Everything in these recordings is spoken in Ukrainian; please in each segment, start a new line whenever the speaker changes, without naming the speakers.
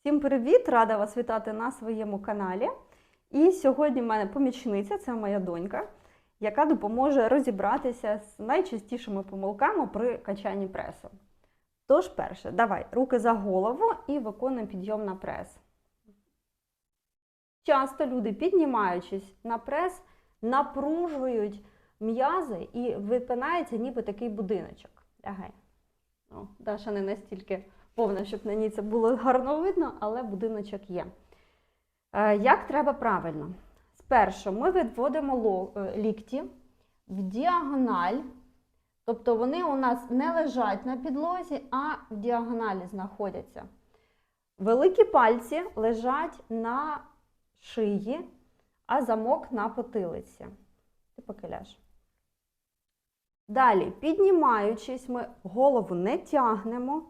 Всім привіт! Рада вас вітати на своєму каналі. І сьогодні в мене помічниця, це моя донька, яка допоможе розібратися з найчастішими помилками при качанні пресу. Тож, перше, давай руки за голову і виконуємо підйом на прес. Часто люди, піднімаючись на прес, напружують м'язи і випинається ніби такий будиночок. Лягай. О, Даша не настільки повна, щоб на ній це було гарно видно, але будиночок є. Е, Як треба правильно? Спершу ми відводимо е, лікті в діагональ, тобто вони у нас не лежать на підлозі, а в діагоналі знаходяться. Великі пальці лежать на шиї, а замок на потилиці. Ти поки ляж. Далі, піднімаючись, ми голову не тягнемо,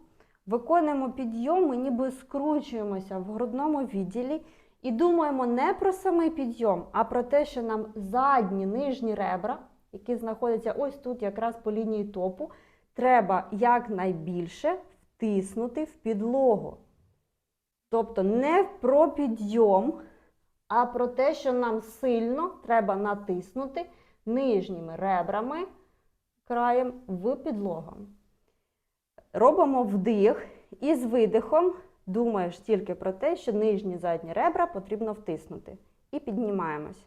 виконуємо підйом, ми ніби скручуємося в грудному відділі і думаємо не про самий підйом, а про те, що нам задні нижні ребра, які знаходяться ось тут, якраз по лінії топу, треба якнайбільше втиснути в підлогу. Тобто не про підйом, а про те, що нам сильно треба натиснути нижніми ребрами краєм в підлогу. Робимо вдих і з видихом думаєш тільки про те, що нижні задні ребра потрібно втиснути. І піднімаємось.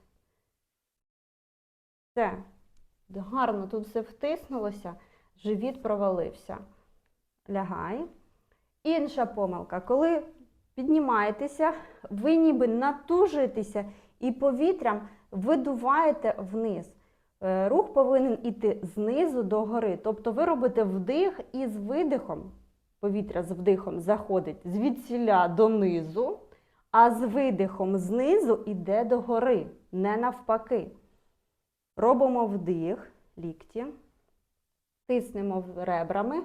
Все. Гарно тут все втиснулося, живіт провалився. Лягай. Інша помилка. Коли піднімаєтеся, ви ніби натужуєтеся і повітрям видуваєте вниз. Е, Рух повинен іти знизу до гори. Тобто ви робите вдих і з видихом, повітря з вдихом заходить звідсіля донизу, а з видихом знизу йде до гори, не навпаки. Робимо вдих, лікті, тиснемо ребрами,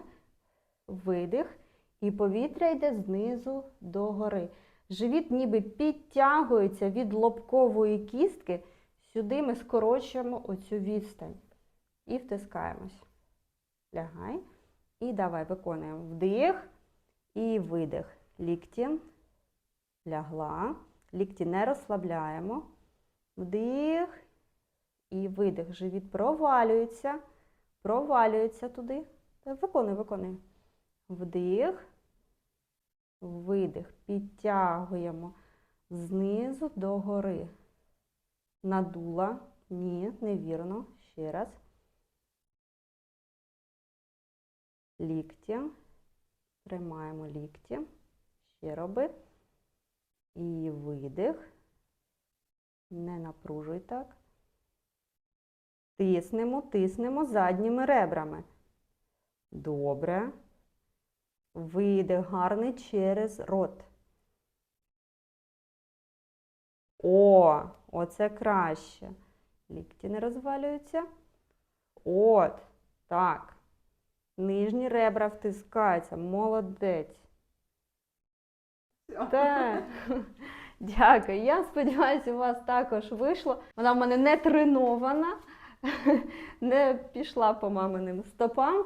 видих, і повітря йде знизу до гори. Живіт ніби підтягується від лобкової кістки. Сюди ми скорочуємо оцю відстань і втискаємось. Лягай. І давай виконуємо вдих і видих. Лікті. Лягла. Лікті не розслабляємо. Вдих і видих. Живіт провалюється. Провалюється туди. Виконуй, виконуй. Вдих. Видих. Підтягуємо знизу до гори. Надула. Ні, невірно. Ще раз. Лікті. Тримаємо лікті. Ще роби. І видих. Не напружуй так. Тиснемо, тиснемо задніми ребрами. Добре. Видих гарний через рот. О, оце краще. Лікті не розвалюються. От, так. Нижні ребра втискаються. Молодець. Так. Дякую. Я сподіваюся, у вас також вийшло. Вона в мене не тренована, не пішла по маминим стопам.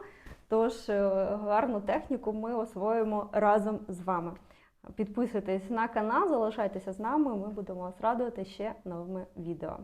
Тож е, гарну техніку ми освоїмо разом з вами. Підписуйтесь на канал, залишайтеся з нами, ми будемо вас радувати ще новими відео.